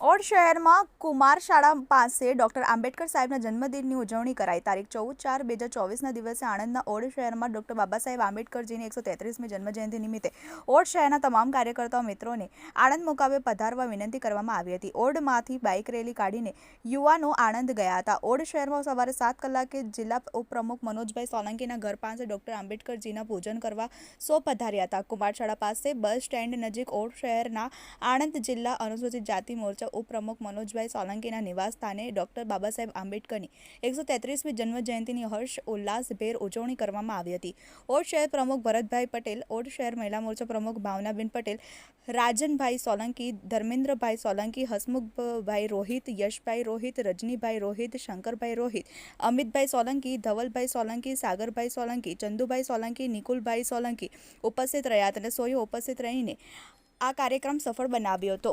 Odd શહેરમાં કુમાર શાળા પાસે ડોક્ટર આંબેડકર સાહેબના જન્મદિનની ઉજવણી કરાઈ. તારીખ ચૌદ ચાર બે હજાર ચોવીસના દિવસે આણંદના ઓડ શહેરમાં ડોક્ટર બાબા સાહેબ આંબેડકરજીની એકસો તેત્રીસમી જન્મજયંતિ નિમિત્તે ઓડ શહેરના તમામ કાર્યકર્તાઓ મિત્રોને આણંદ મુકામે પધારવા વિનંતી કરવામાં આવી હતી. ઓડમાંથી બાઇક રેલી કાઢીને યુવાનો આણંદ ગયા હતા. ઓડ શહેરમાં સવારે સાત કલાકે જિલ્લા ઉપપ્રમુખ મનોજભાઈ સોલંકીના ઘર પાસે ડોક્ટર આંબેડકરજીના પૂજન કરવા સો પધાર્યા હતા. કુમારશાળા પાસે બસ સ્ટેન્ડ નજીક ઓડ શહેરના આણંદ જિલ્લા અનુસૂચિત જાતિ મોરચા ઉપપ્રમુખ મનોજભાઈ સોલંકીના નિવાસ સ્થાને ડોક્ટર બાબા સાહેબ આંબેડકરની એકસો તેત્રીસમી જન્મજયંતિની હર્ષ ઉલ્લાસભેર ઉજવણી કરવામાં આવી હતી. ઓડ શહેર પ્રમુખ ભરતભાઈ પટેલ, ઓડ શહેર મહિલા મોરચા પ્રમુખ ભાવનાબેન પટેલ, રાજનભાઈ સોલંકી, ધર્મેન્દ્રભાઈ સોલંકી, હસમુખભાઈ રોહિત, યશભાઈ રોહિત, રજનીભાઈ રોહિત, શંકરભાઈ રોહિત, અમિતભાઈ સોલંકી, ધવલભાઈ સોલંકી, સાગરભાઈ સોલંકી, ચંદુભાઈ સોલંકી, નિકુલભાઈ સોલંકી ઉપસ્થિત રહ્યા હતા. અને સોએ ઉપસ્થિત રહીને આ કાર્યક્રમ સફળ બનાવ્યો હતો.